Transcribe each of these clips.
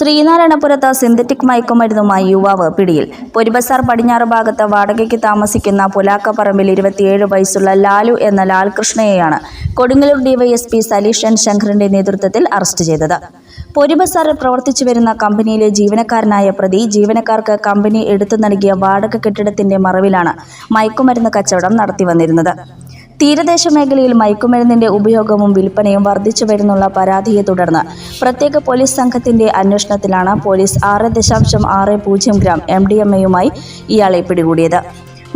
ശ്രീനാരായണപുരത്ത് synthetic മയക്കുമരുന്നുമായി യുവാവ് പിടിയിൽ. പൊരിബസാർ പടിഞ്ഞാറ് ഭാഗത്ത് വാടകയ്ക്ക് താമസിക്കുന്ന പുലാക്കപ്പറമ്പിൽ ഇരുപത്തിയേഴ് വയസ്സുള്ള ലാലു എന്ന ലാൽകൃഷ്ണയെയാണ് കൊടുങ്ങല്ലൂർ ഡിവൈഎസ്പി സലീഷൻ ശങ്കറിന്റെ നേതൃത്വത്തിൽ അറസ്റ്റ് ചെയ്തത്. പൊരിബസാറിൽ പ്രവർത്തിച്ചു വരുന്ന കമ്പനിയിലെ ജീവനക്കാരനായ പ്രതി ജീവനക്കാർക്ക് കമ്പനി എടുത്തു നൽകിയ വാടക കെട്ടിടത്തിന്റെ മറവിലാണ് മയക്കുമരുന്ന് കച്ചവടം നടത്തി വന്നിരുന്നത് തീരദേശ മേഖലയിൽ മയക്കുമരുന്നിന്റെ ഉപയോഗവും വിൽപ്പനയും വർദ്ധിച്ചു വരുന്നുള്ള പരാതിയെ തുടർന്ന് പ്രത്യേക പോലീസ് സംഘത്തിന്റെ അന്വേഷണത്തിലാണ് പോലീസ് ആറ് ദശാംശം ആറ് പൂജ്യം ഗ്രാം എം ഡി എം എയുമായി ഇയാളെ പിടികൂടിയത്.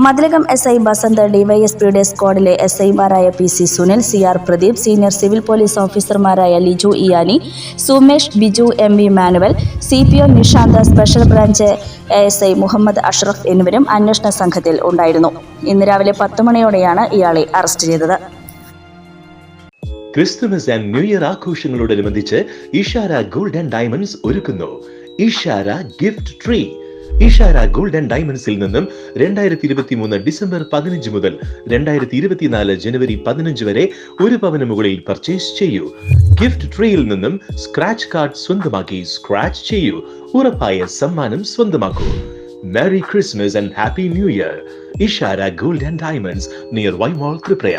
മതിലകം എസ് ഐ ബസന്ത് ഡിവൈഎസ്പിയുടെ സ്ക്വാഡിലെ എസ് ഐമാരായ P C Sunil C R Pradeep senior civil police ഓഫീസർമാരായ Liju Iyani Sumesh Biju M V Manuel C P O Nishanth special branch S I Muhammad Ashraf എന്നിവരും അന്വേഷണ സംഘത്തിൽ ഉണ്ടായിരുന്നു. ഇന്ന് രാവിലെ പത്ത് മണിയോടെയാണ് ഇയാളെ അറസ്റ്റ് ചെയ്തത്. ക്രിസ്തുമസ് ആൻഡ് ന്യൂ ഇയർ ആഘോഷങ്ങളോടനുബന്ധിച്ച് ഇഷാര ഗോൾഡ് ആൻഡ് ഡയമണ്ട്സ് ഒരുക്കുന്നു. Ishara gift tree. Ishara gold and ഡയമണ്ട്സിൽ നിന്നും രണ്ടായിരത്തി ഇരുപത്തി മൂന്ന് ഡിസംബർ പതിനഞ്ച് മുതൽ രണ്ടായിരത്തി ഇരുപത്തിനാല് ജനുവരി പതിനഞ്ച് വരെ ഒരു പവന് മുകളിൽ പർച്ചേസ് ചെയ്യൂ. ഗിഫ്റ്റ് ട്രീയിൽ നിന്നും സ്ക്രാച്ച് കാർഡ് സ്വന്തമാക്കി സ്ക്രാച്ച് ചെയ്യൂ. ഉറപ്പായ സമ്മാനം സ്വന്തമാക്കൂ. Merry Christmas and happy new year. Ishara gold and diamonds near Y വൈമോൾ ത്രിപ്രയ